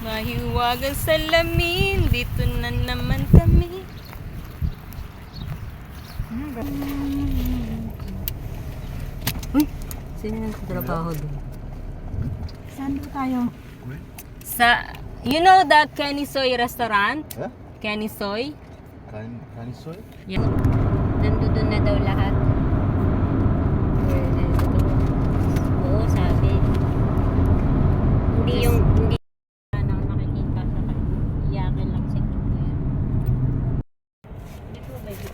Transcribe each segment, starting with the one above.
Mahiwagang salamin, dito na naman kami. Uy, sino yung trabaho doon? Saan ba tayo? Sa, you know the Kenny Soy restaurant? Huh? Kenny Soy? Kan kanisoy? Yeah. Nandun na daw lahat. Oo, sabi. Hindi yung, hindi nang makikita sa kanya. Iyakin lang si Kuya. Hindi ko ba ito?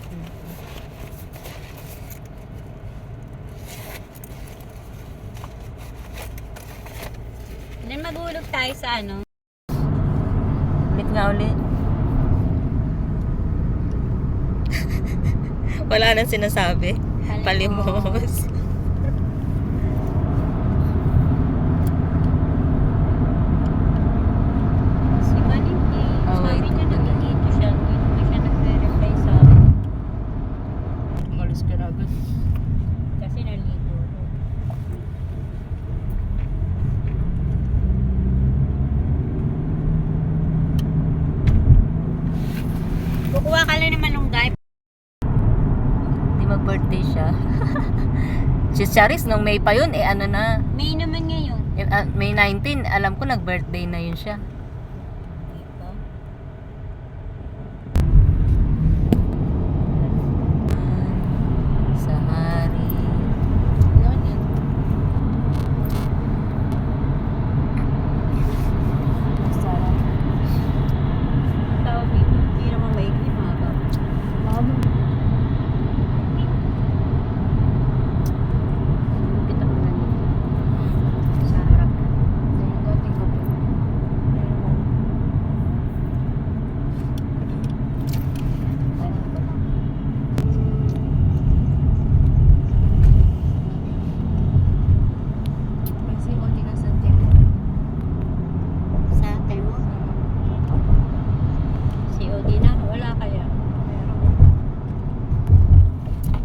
Then magulog tayo sa ano? Ulit nga ulit. Wala nang sinasabi. Palimos. Si Maningki, Oh, sabi wait. niya nandito siya. Hindi na siya nagre-reply sa akin. Malis ka na agad. Kasi naligo ko. Kukuha ka lang naman ng guy. Di mag-birthday siya. Si Charis, nung May pa yun, eh ano na. May naman ngayon. eh, ah, May 19, alam ko nag-birthday na yun siya. Diba? Sa hari. Yun yun. Masarap. Tawag dito. Hindi naman maikli mga ba? Kita ko na dito. Sa harap. Dahil dating kape. Kasi konti na sa tempo. Sa Temo? COD na? Wala kaya?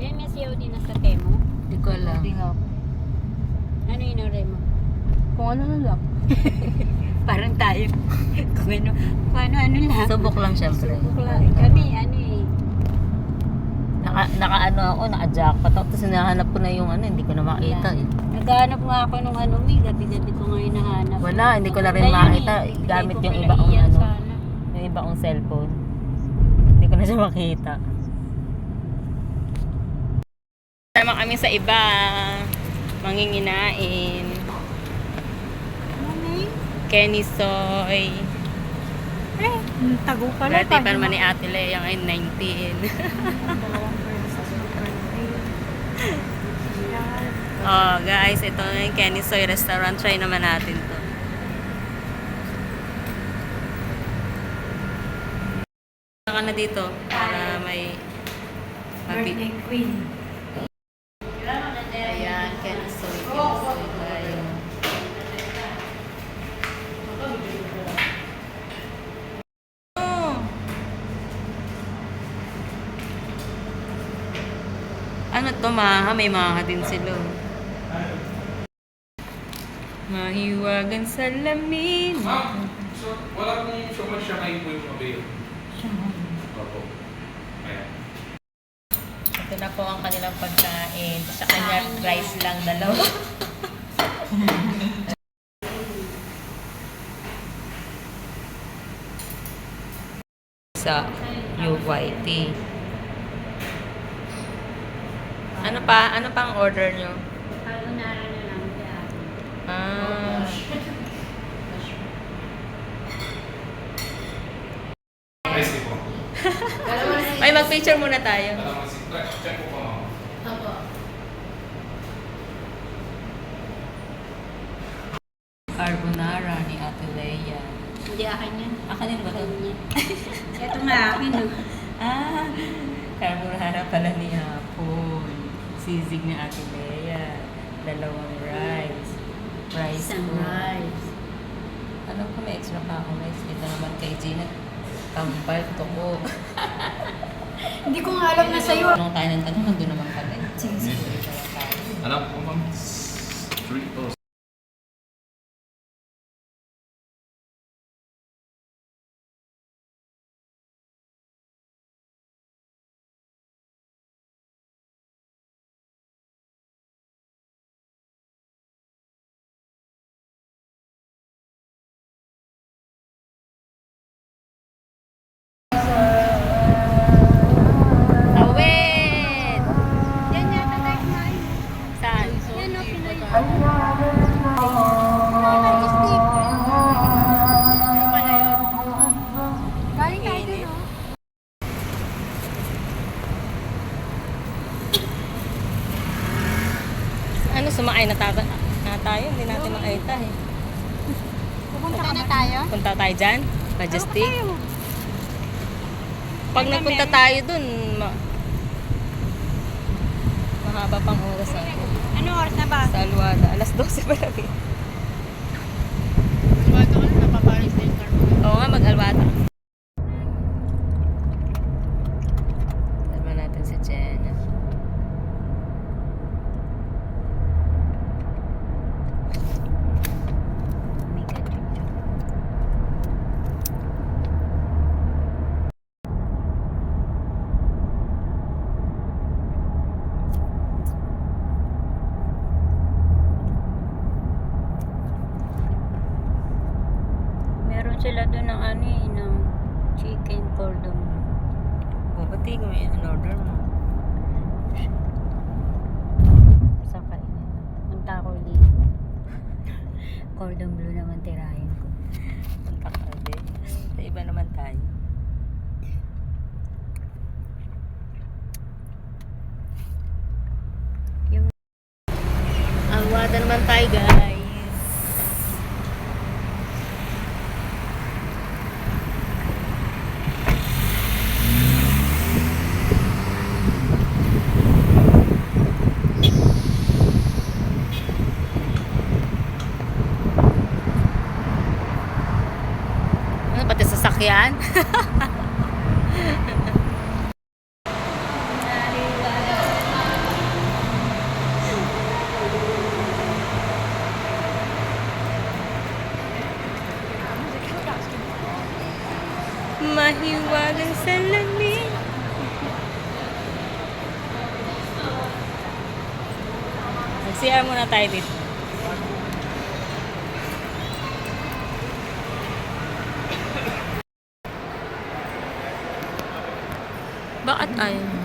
Yan may COD na sa Temo? Hindi ko alam. Hindi nga ako. Ano yun ang mo? Kung ano na lang. Parang tayo. Kung ano, paano ano lang. Subok lang syempre. Subok lang. Kami, ano eh. Naka, naka ano ako, naka-jackpot ako. Tapos hinahanap ko na yung ano, hindi ko na makita eh. Naghahanap nga ako nung ano, may gabi-gabi ko ngayon nahanap. Wala, hindi ko na rin Ayun makita. eh, bigay Gamit ko yung kay iba kong Ian ano. sana. Yung iba kong cellphone. Hindi ko na siya makita. Sama kami sa iba. Manginginain. Kenny Soy. Eh, tago pala. Birthday pa naman ni Ate Lea ngayon 19. oh guys, ito na yung Kenny Soy restaurant. Try naman natin to. Saka na dito para may mapi- queen. Ayan, Kenny Soy. Kenny Soy tayo. Oh. Ano to maha? May maha din sila. Mahiwagan sa lamin. Ma'am, so, wala siya siya po yung avail. Opo. Ayan. Ito na po ang kanilang pagkain. Sa kanya, rice lang dalawa. sa UYT. Ano pa? Ano pang order nyo? Carbonara na lang. kaya. Ah, po. ay, mag-picture muna tayo. Alam mo si check, po po ma'am. Carbonara ni Ate Leia. Hindi akin yan. Akin ba ito? Ito nga akin. oh. Ah, carbonara. Sisig ni Ate Lea. Dalawang rice. Rice Isang po. rice. Alam ko may extra pa ako rice. Ito naman kay Gina. Tampal, tuko. Hindi ko nga alam na sa'yo. Tanong tayo ng tanong, nandun naman pala. Sige, sige. Alam po ma'am. Three, oh, Majestic. Pag nagpunta tayo dun, ma mahaba pang oras ako. Ano oras na ba? Sa Alwada. Alas 12 pa lang eh. Bago ka na napapalis na yung. Oo nga, mag-Alwada. Kalma natin si Jenna. Mika Chuchu. Meron sila doon ng ano eh, ng chicken cordon. O, ba't di ko may in-order mo? Sa kainin. Punta ako dito. Bleu naman tirahin ko. Punta ka din. Sa iba naman tayo. Yung Alwada naman tayo, guys. Ano, pati sasakyan? Mahiwagang salamin. Mag-CR muna tayo dito. Bakit ayaw mo?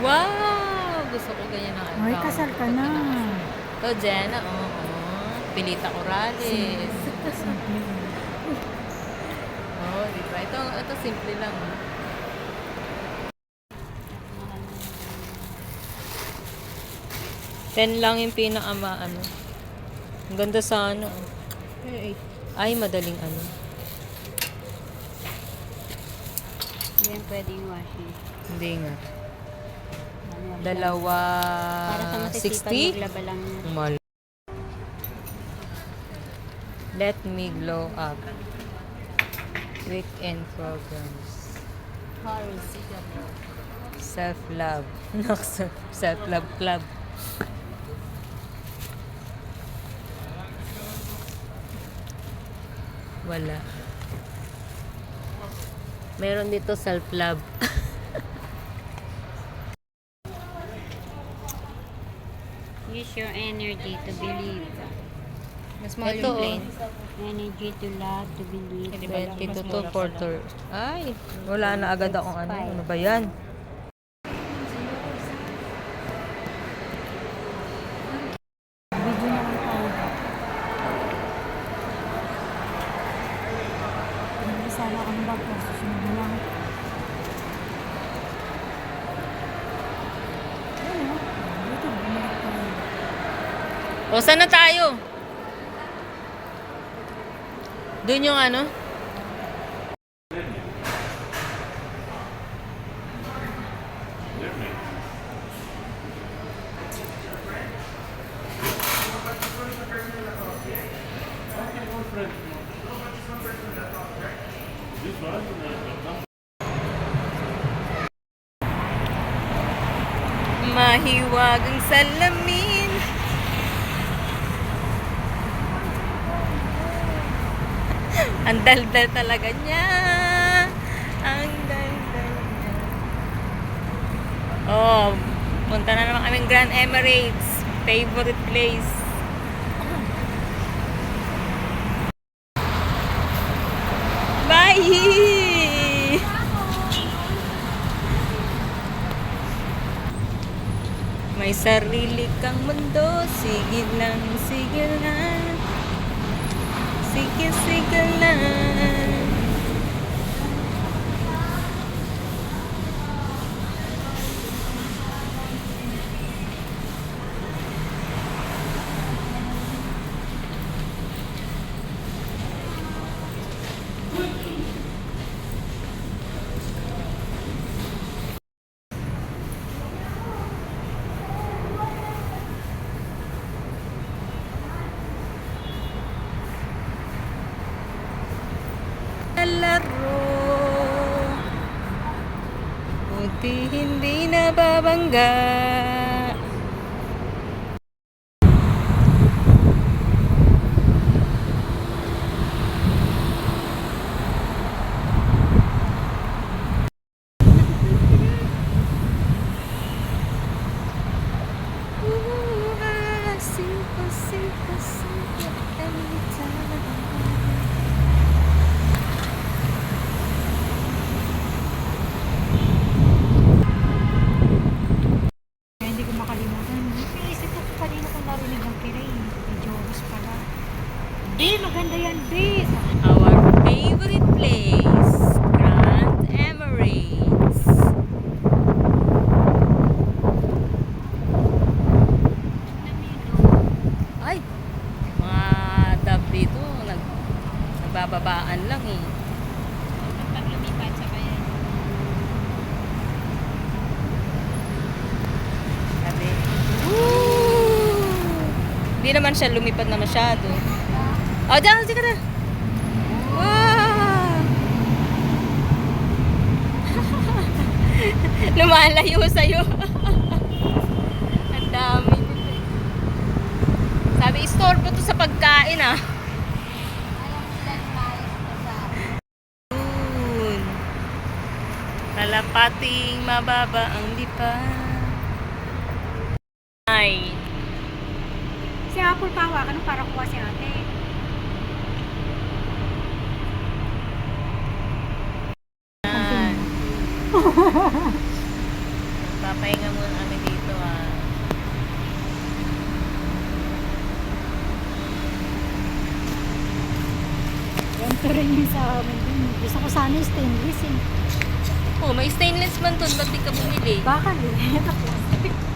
Wow! Gusto ko ganyan ang Ay, account. kasal ka na. To, Jenna, oo. Pilita Corrales. Oo, oh, di ba? Ito, ito simple lang. oh. Ten lang yung pinaka ano. Ang ganda sa ano. Eh, Ay, madaling ano. Hindi pwedeng washing. Hindi nga. Dalawa, Para sa masisipan, 60? maglaba lang. Mal. Let me glow up. Weekend programs. Self-love. Self-love club. Wala. Meron dito self-love. Use your energy to believe. Mas mahal Ito, yung oh. plane. Energy to love, to believe. 22 to Porter. Ay, wala na agad akong ano. Ano ba yan? Sana kami ba po susunod na lang. Ano? Dito, bumalik tayo. O, saan na tayo? Doon yung ano? Mahiwagang salamin. Ang daldal talaga niya. Ang daldal niya. Oh, punta na naman kaming Grand Emirates. Favorite place. Bye! May sarili kang mundo, sige lang, sige lang. Sige, sige hindi nababangga. Ooh, ah, simple, simple, simple every time. Kaya hindi ko makalimutan. Naisip ko kanina kung narinig ang kiray. May Joris pala. Be, maganda yan, Be. Our favorite place, Grand Emirates. Ay, mga dab dito, nag, nagbababaan lang eh. Pag lumipat sa kaya. Sabi, Woo! Hindi naman siya lumipad na masyado. Oh, dyan, sige na. Wow! Lumalayo sa'yo. Ang dami. Sabi, istorbo to sa pagkain ah. Kalapating mababa ang lipa. Ay. Si Apple Pawa, ano para kuha si ate? Yan. Papahinga muna kami dito ah. Ganito rin yung sa amin. Gusto ko sana yung stainless eh. Oh, may stainless man to. Ba't di ka bumili? Bakal eh. Tapos,